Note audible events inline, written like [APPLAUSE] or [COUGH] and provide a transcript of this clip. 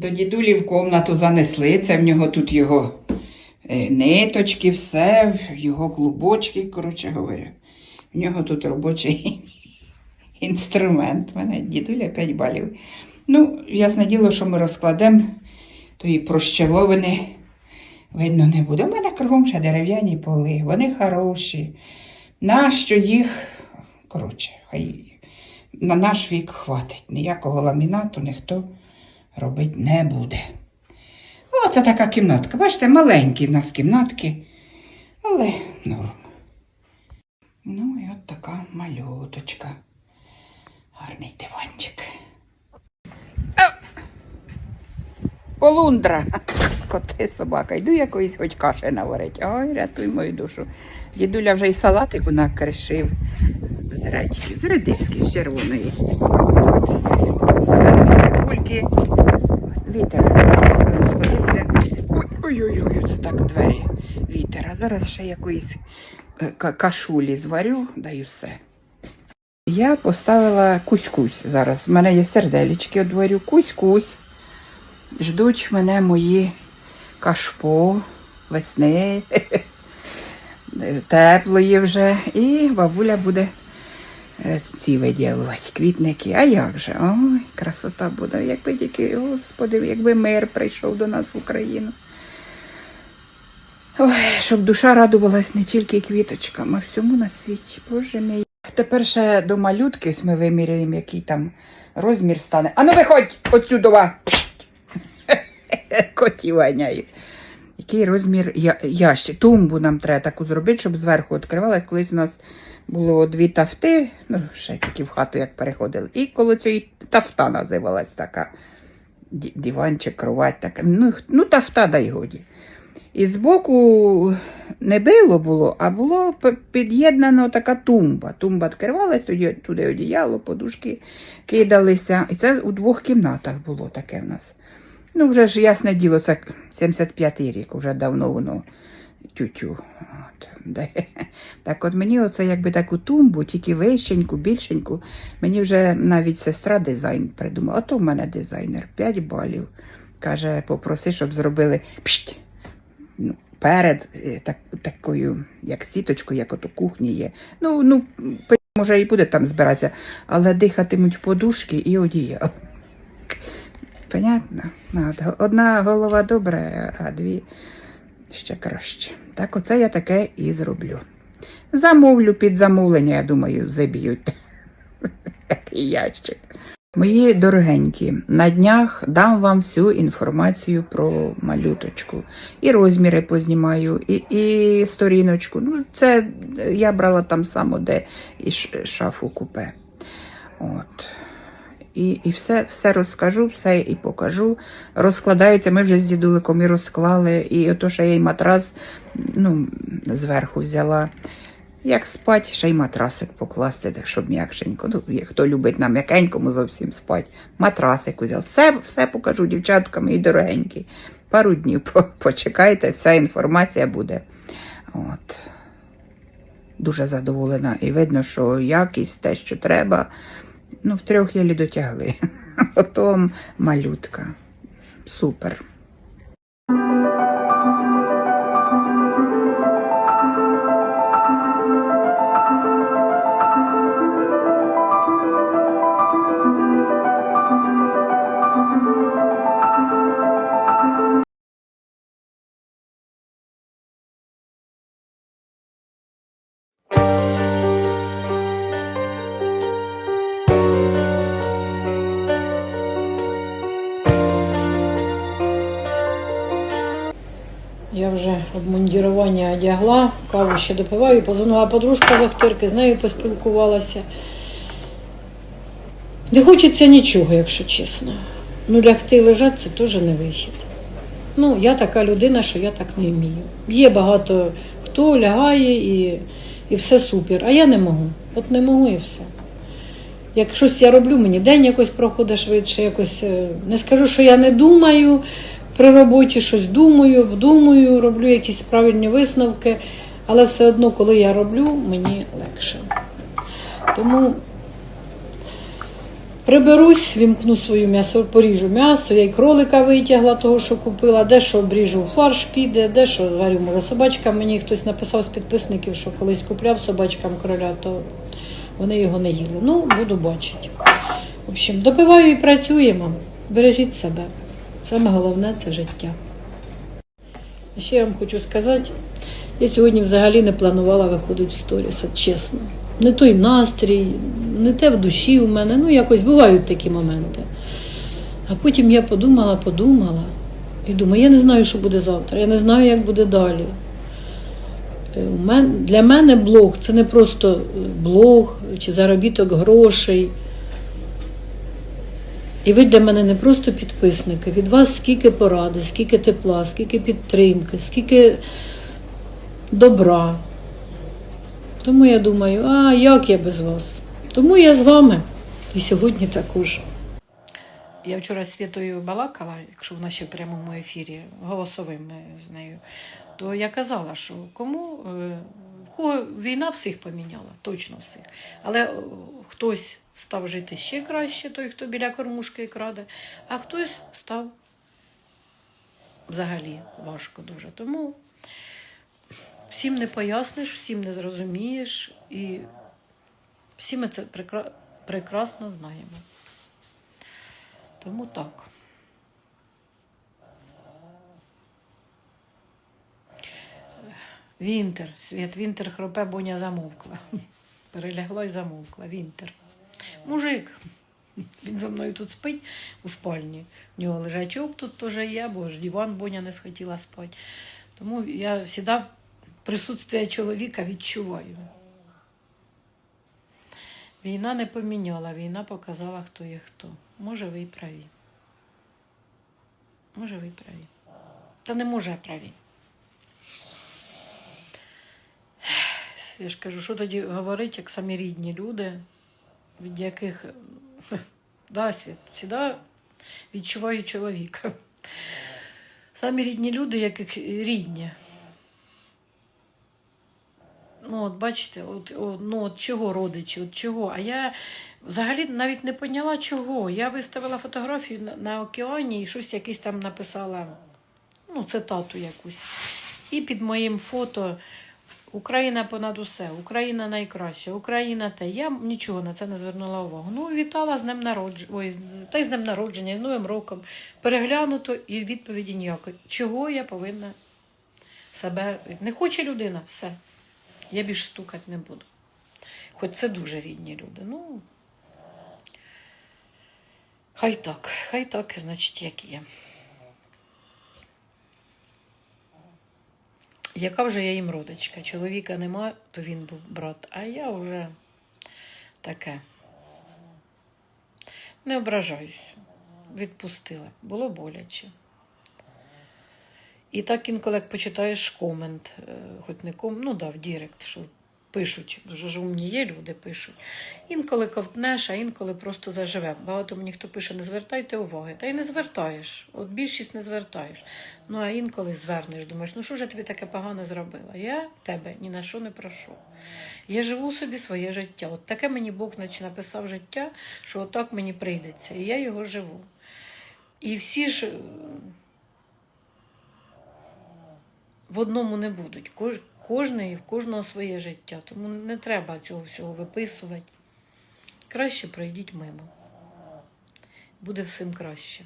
До дідулі в комнату занесли. Це в нього тут його е, ниточки, все, його клубочки, коротше говоря. В нього тут робочий [LAUGHS] інструмент. У мене дідуля 5 балів. Ну, ясне діло, що ми розкладемо, то і прощеловини видно не буде. У мене кругом ще дерев'яні поли, вони хороші. Нащо їх, коротше, хай на наш вік хватить. Ніякого ламінату ніхто робити не буде. Оце така кімнатка. Бачите, маленькі в нас кімнатки, але норм. Ну і от така малюточка. Гарний диванчик. Полундра. Коти собака. Йду якоїсь хоч каші наварить. Ой, рятуй мою душу. Дідуля вже й салатику накришив. З редьки, з редиски з червоної. Цибульки. Вітер А зараз ще якоїсь е, кашулі зварю, даю все. Я поставила кусь-кусь зараз. У мене є серделічки, одворю кусь-кусь. Ждуть мене мої кашпо весни. [LAUGHS] Теплої вже. І бабуля буде е, ці виділувати, квітники. А як же? Ой, красота буде. Якби тільки, господи, якби мир прийшов до нас в Україну. Ой, щоб душа радувалась не тільки квіточкам, а всьому на світі. Боже мій. Тепер ще до малютки ось ми виміряємо, який там розмір стане. Ану виходь отсюдова! [LAUGHS] Котів ганяю. Який розмір я, ящик. Тумбу нам треба таку зробити, щоб зверху відкривалась. Колись у нас було дві тафти, ну, ще тільки в хату як переходили. І коло цієї тафта називалась така. Ді- Диванчик, кровать така. Ну, ну тафта дай годі. І збоку не било було, а було під'єднано така тумба. Тумба відкривалась, тоді туди одіяло, подушки кидалися. І це у двох кімнатах було таке в нас. Ну, вже ж ясне діло, це 75-й рік, вже давно воно тютю. От. Так от мені оце якби таку тумбу, тільки вищеньку, більшеньку. Мені вже навіть сестра дизайн придумала. А то в мене дизайнер 5 балів. Каже, попроси, щоб зробили пшт, ну, перед е, так, такою, як сіточкою, як от у кухні є. Ну, ну, може і буде там збиратися, але дихатимуть подушки і одіяло. Понятно? Ну, одна голова добра, а дві ще краще. Так оце я таке і зроблю. Замовлю під замовлення, я думаю, заб'ють [LAUGHS] ящик. Мої дорогенькі, на днях дам вам всю інформацію про малюточку. І розміри познімаю, і, і сторіночку. Ну, це я брала там само, де і шафу купе. От. І, і все, все розкажу, все і покажу. Розкладаються, ми вже з дідуликом і розклали. І ото ще я й матрас ну, зверху взяла. Як спать, ще й матрасик покласти, щоб м'якшенько. Ну, хто любить на м'якенькому зовсім спать. Матрасик взяв. Все, все покажу дівчаткам і дорогенькі. Пару днів почекайте, вся інформація буде. От. Дуже задоволена. І видно, що якість, те, що треба. Ну, в трьох єлі дотягли. [LAUGHS] Ото малютка. Супер. Я вже обмундірування одягла, каву ще допиваю, позвонила подружка з Охтирки, з нею поспілкувалася. Не хочеться нічого, якщо чесно. Ну, лягти і лежати це теж не вихід. Ну, я така людина, що я так не вмію. Є багато хто лягає і, і все супер, а я не можу. От не можу і все. Як щось я роблю, мені день якось проходить швидше, якось е, не скажу, що я не думаю при роботі, щось думаю, обдумую, роблю якісь правильні висновки, але все одно, коли я роблю, мені легше. Тому Приберусь, вімкну свою м'ясо, поріжу м'ясо, я й кролика витягла того, що купила, дещо обріжу фарш піде, дещо зварю, може, собачкам. Мені хтось написав з підписників, що колись купляв собачкам кроля, то вони його не їли. Ну, буду бачити. В общем, допиваю і працюємо. Бережіть себе. Саме головне це життя. Ще я вам хочу сказати, я сьогодні взагалі не планувала виходити в сторіс, от чесно. Не той настрій, не те в душі у мене. Ну, якось бувають такі моменти. А потім я подумала, подумала і думаю, я не знаю, що буде завтра, я не знаю, як буде далі. Е, Для мене блог це не просто е, блог чи заробіток грошей. І ви для мене не просто підписники. Від вас скільки поради, скільки тепла, скільки підтримки, скільки добра. Тому я думаю, а як я без вас? Тому я з вами. І сьогодні також. Я вчора з Святою балакала, якщо вона ще в прямому ефірі, голосовим з нею, то я казала, що кому е, кого війна всіх поміняла, точно всіх. Але е, хтось став жити ще краще, той, хто біля кормушки краде, а хтось став взагалі важко дуже. Тому всім не поясниш, всім не зрозумієш, і всі ми це прекрасно знаємо. Тому так. Вінтер, світ, вінтер хропе, боня замовкла. [LAUGHS] Перелягла і замовкла. Вінтер. Мужик. Він за мною тут спить у спальні. У нього лежачок тут теж є, бо ж диван Боня не схотіла спати. Тому я завжди присутствие чоловіка відчуваю. Війна не поміняла, війна показала, хто є хто. Може, ви і праві. Може, ви і праві. Та не може праві. Я ж кажу, що тоді говорить, як самі рідні люди, від яких [LAUGHS] да, завжди відчуваю чоловіка. Самі рідні люди, яких рідні. Ну, от бачите, от, от, ну, от чого родичі, от чого. А я взагалі навіть не поняла чого. Я виставила фотографію на, на океані і щось якийсь там написала, ну, цитату якусь. І під моїм фото Україна понад усе, Україна найкраща, Україна те. Я нічого на це не звернула увагу. Ну, вітала з днем народження, ой, та й з днем народження, з Новим роком. Переглянуто і відповіді ніякої. Чого я повинна себе. Не хоче людина, все. Я більше стукати не буду. Хоч це дуже рідні люди. Ну, хай так, хай так, значить, як є. Яка вже я їм родичка? Чоловіка нема, то він був брат, а я вже таке. Не ображаюсь. Відпустила. Було боляче. І так інколи як почитаєш комент, е, хоч не ком, ну да, Дірект, що пишуть, дуже ж умні є люди пишуть. Інколи ковтнеш, а інколи просто заживе. Багато мені хто пише, не звертайте уваги. Та й не звертаєш. От більшість не звертаєш. Ну а інколи звернеш, думаєш, ну що ж я тобі таке погане зробила? Я тебе ні на що не прошу. Я живу собі своє життя. От таке мені Бог значить, написав життя, що отак мені прийдеться. І я його живу. І всі ж е, в одному не будуть кожний і в кожного своє життя. Тому не треба цього всього виписувати. Краще пройдіть мимо. Буде всім краще.